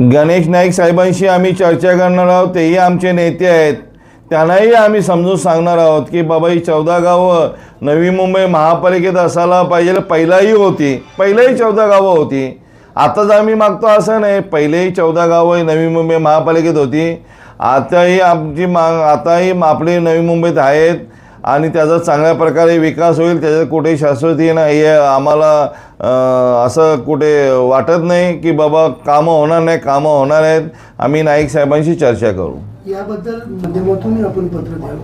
गणेश नाईक साहेबांशी आम्ही चर्चा करणार आहोत तेही आमचे नेते आहेत. त्यांनाही आम्ही समजून सांगणार आहोत की बाबा ही चौदा गावं नवी मुंबई महापालिकेत असायला पाहिजे पहिलाही होती. पहिलंही चौदा गावं होती. आताच आम्ही मागतो असं नाही पहिलेही चौदा गावं नवी मुंबई महापालिकेत होती. आताही आमची माग आताही आपली नवी मुंबईत आहेत. आणि त्याचा चांगल्या प्रकारे विकास होईल त्याच्यात कुठे शाश्वती नाही. आहे आम्हाला असं कुठे वाटत नाही की बाबा कामं होणार नाही कामं होणार आहेत. आम्ही नाईक साहेबांशी चर्चा करू. याबद्दल माध्यमातून आपण पत्र द्याल?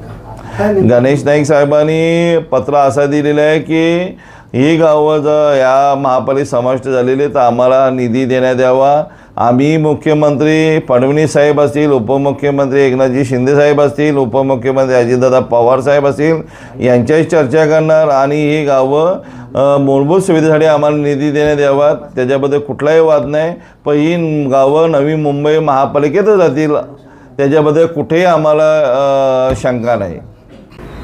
गणेश नाईक साहेबांनी पत्र असं दिलेलं आहे की ही गावं जर या महापालिकेत समाविष्ट झालेली तर आम्हाला निधी देण्यात यावा. आम्ही मुख्यमंत्री फडणवीस साहेब असतील उपमुख्यमंत्री एकनाथजी शिंदे साहेब असतील उपमुख्यमंत्री अजितदादा पवार साहेब असतील यांच्याशी चर्चा करणार आणि ही गावं मूलभूत सुविधेसाठी आम्हाला निधी देण्यात यावा त्याच्याबद्दल कुठलाही वाद नाही. पण ही गावं नवी मुंबई महापालिकेतच जातील त्याच्याबद्दल कुठेही आम्हाला शंका नाही.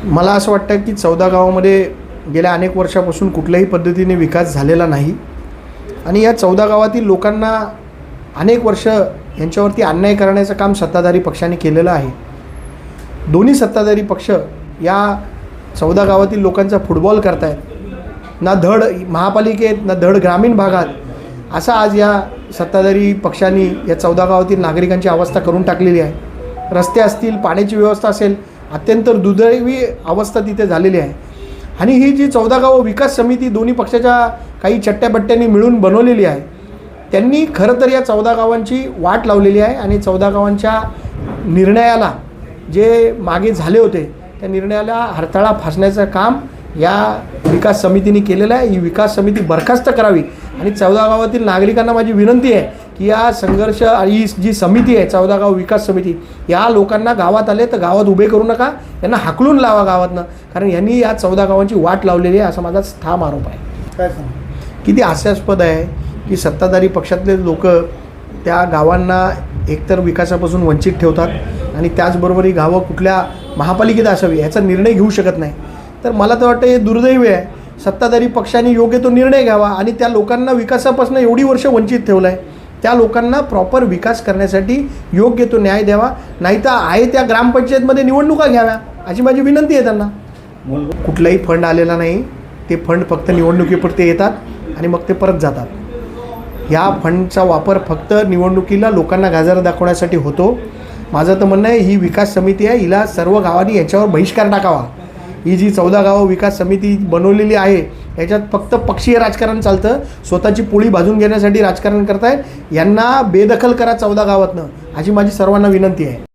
मला असं वाटतं की चौदा गावामध्ये गेल्या अनेक वर्षापासून कुठल्याही पद्धतीने विकास झालेला नाही. आणि या चौदा गावातील लोकांना अनेक वर्ष यांच्यावरती अन्याय करण्याचं काम सत्ताधारी पक्षाने केलेलं आहे. दोन्ही सत्ताधारी पक्ष या चौदा गावातील लोकांचा फुटबॉल करतायत. ना धड महापालिकेत ना धड ग्रामीण भागात. असा आज या सत्ताधारी पक्षांनी या चौदा गावातील नागरिकांची अवस्था करून टाकलेली आहे. रस्ते असतील पाण्याची व्यवस्था असेल अत्यंत दुर्दैवी अवस्था तिथे झालेली आहे. आणि ही जी चौदा गावं विकास समिती दोन्ही पक्षाच्या काही चट्ट्याबट्ट्यांनी मिळून बनवलेली आहे त्यांनी खरं तर या चौदा गावांची वाट लावलेली आहे आणि चौदा गावांच्या निर्णयाला जे मागे झाले होते त्या निर्णयाला हरताळा फासण्याचं काम या विकास समितीने केलेलं आहे. ही विकास समिती बरखास्त करावी. आणि चौदा गावातील नागरिकांना माझी विनंती आहे की या संघर्ष आणि ही जी समिती आहे चौदा गाव विकास समिती या लोकांना गावात आले तर गावात उभे करू नका यांना हाकलून लावा गावातनं. कारण यांनी या चौदा गावांची वाट लावलेली आहे असा माझा ठाम आरोप आहे. काय सांग? किती हास्यास्पद आहे की सत्ताधारी पक्षातले लोक त्या गावांना एकतर विकासापासून वंचित ठेवतात आणि त्याचबरोबर ही गावं कुठल्या महापालिकेत असावी ह्याचा निर्णय घेऊ शकत नाही. तर मला तर वाटतं हे दुर्दैवी आहे. सत्ताधारी पक्षाने योग्य तो निर्णय घ्यावा आणि त्या लोकांना विकासापासून एवढी वर्ष वंचित ठेवलं आहे त्या लोकांना प्रॉपर विकास करण्यासाठी योग्य तो न्याय द्यावा. नाहीतर आहे त्या ग्रामपंचायतमध्ये निवडणुका घ्याव्या. अशी माझी विनंती आहे त्यांना. कुठलाही फंड आलेला नाही. ते फंड फक्त निवडणुकीपुरते येतात आणि मग ते परत जातात. ह्या फंडचा वापर फक्त निवडणुकीला लोकांना गाजर दाखवण्यासाठी होतो. माझं तर म्हणणं आहे ही विकास समिती आहे. हिला सर्व गावांनी याच्यावर बहिष्कार टाकावा. ही जी चौदा गावं विकास समिती बनवलेली आहे याच्यात फक्त पक्षीय राजकारण चालतं. स्वतःची पोळी भाजून घेण्यासाठी राजकारण करतायत. यांना बेदखल करा चौदा गावातनं अशी माझी सर्वांना विनंती आहे.